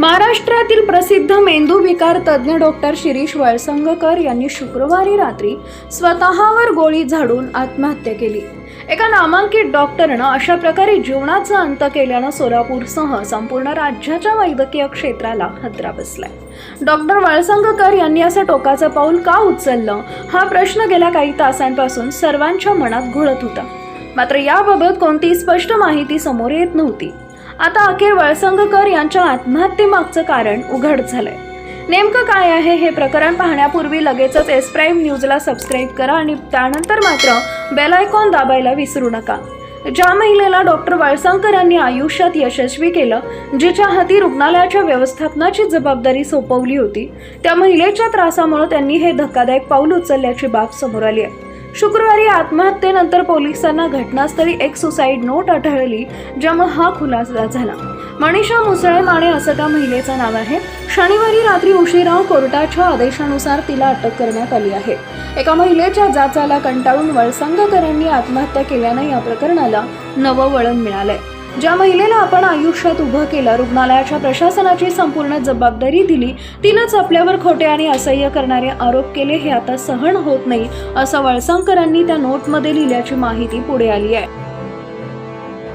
महाराष्ट्रातील प्रसिद्ध मेंदू विकार तज्ज्ञ डॉक्टर शिरीष वळसंगकर यांनी शुक्रवारी रात्री स्वतःवर गोळी झाडून आत्महत्या केली. एका नामांकित डॉक्टरनं अशा प्रकारे जीवनाचा अंत केल्यानं सोलापूरसह संपूर्ण राज्याच्या वैद्यकीय क्षेत्राला हादरा बसलाय. डॉक्टर वळसंगकर यांनी असं टोकाचं पाऊल का उचललं? हा प्रश्न गेल्या काही तासांपासून सर्वांच्या मनात घोळत होता. मात्र याबाबत कोणती स्पष्ट माहिती समोर येत नव्हती. आता अखेर वळसंगकर यांच्या आत्महत्येमागचं कारण उघड झालंय. नेमकं काय आहे हे प्रकरण पाहण्यापूर्वी लगेचच एस प्राईम न्यूजला सबस्क्राईब करा आणि त्यानंतर मात्र बेलायकॉन दाबायला विसरू नका. ज्या महिलेला डॉक्टर वळसंकर यांनी आयुष्यात यशस्वी केलं जिच्या हाती रुग्णालयाच्या व्यवस्थापनाची जबाबदारी सोपवली होती त्या महिलेच्या त्रासामुळे त्यांनी हे धक्कादायक पाऊल उचलल्याची बाब समोर आली आहे. शुक्रवारी आत्महत्येनंतर पोलिसांना घटनास्थळी एक सुसाईड नोट आढळली ज्यामुळे हा खुलासा झाला. मनीषा मुसळे माने असं त्या महिलेचं नाव आहे. शनिवारी रात्री उशिरा कोर्टाच्या आदेशानुसार तिला अटक करण्यात आली आहे. एका महिलेच्या जाचाला कंटाळून वळसंगकरांनी आत्महत्या केल्यानं या प्रकरणाला नवं वळण मिळालंय. ज्या महिलेला आपण आयुष्यात उभं केलं रुग्णालयाच्या प्रशासनाची संपूर्ण जबाबदारी दिली तिनंच आपल्यावर खोटे आणि असह्य करणारे आरोप केले हे आता सहन होत नाही असं वळसंकरांनी त्या नोटमध्ये लिहिल्याची माहिती पुढे आली आहे.